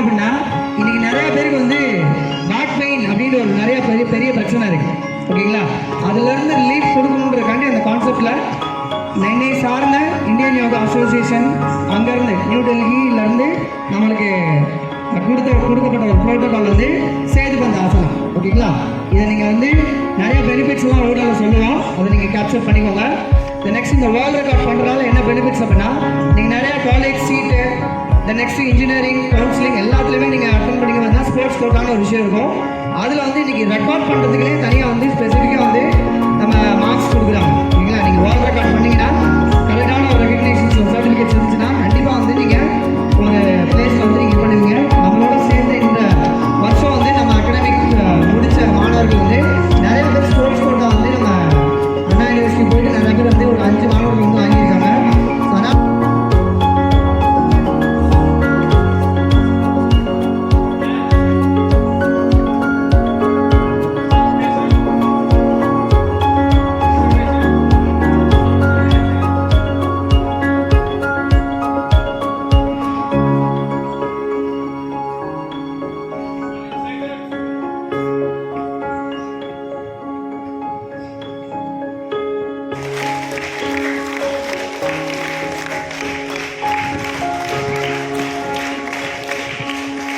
அப்படின்னா இன்னைக்கு நிறைய பேருக்கு வந்து பேக் பெயின் அப்படின்ற ஒரு நிறைய பெரிய பெரிய பிரச்சனை இருக்கு. ஓகேங்களா? அதுல இருந்து ரிலீஃப் கொடுக்கணுன்றக்காண்டி அந்த கான்செப்ட்ல என்னை சார்ந்த இந்தியன் யோகா அசோசியேஷன் அங்கேருந்து நியூ டெல்லியிலேருந்து நம்மளுக்கு கொடுத்த கொடுக்கப்பட்ட ஒரு ப்ரோட்டோகால் வந்து சேது பந்த ஆசனம். ஓகேங்களா? இதை நீங்கள் வந்து நிறைய பெனிஃபிட்ஸ்லாம் ரோடால் சொல்லுவோம் அதை நீங்கள் கேப்சர் பண்ணிக்கோங்க. இந்த நெக்ஸ்ட் இந்த வேர்ல்டு ரெக்கார்ட் பண்ணுறதால என்ன பெனிஃபிட்ஸ் அப்படின்னா நீங்கள் நிறைய இந்த நெக்ஸ்ட் இன்ஜினியரிங் கவுன்சிலிங் எல்லாத்துலேயுமே நீங்கள் அட்டன் பண்ணிக்க வந்தால் ஸ்போர்ட்ஸ் கோட்டான ஒரு விஷயம் இருக்கும். அதில் வந்து இன்றைக்கி ரெக்கார்ட் பண்ணுறதுக்குனே தனியாக வந்து ஸ்பெசிஃபிக்காக வந்து நம்ம மார்க்ஸ்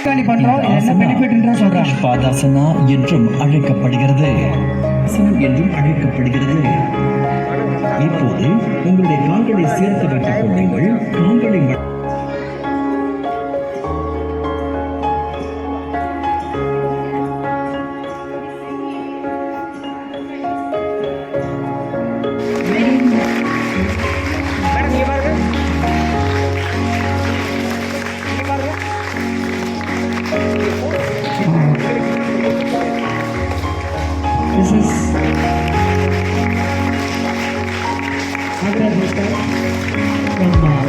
பண்ணுறோம் இது என்ன பெனிஃபிட்ன்ற சொல்கிறாங்க பாதாசனா என்றும் அழைக்கப்படுகிறது. என்றும் அழைக்கப்படுகிறது. இப்போது உங்களுடைய கால்களை சேர்த்து வைத்துக் கொள்ளுங்கள். friend now.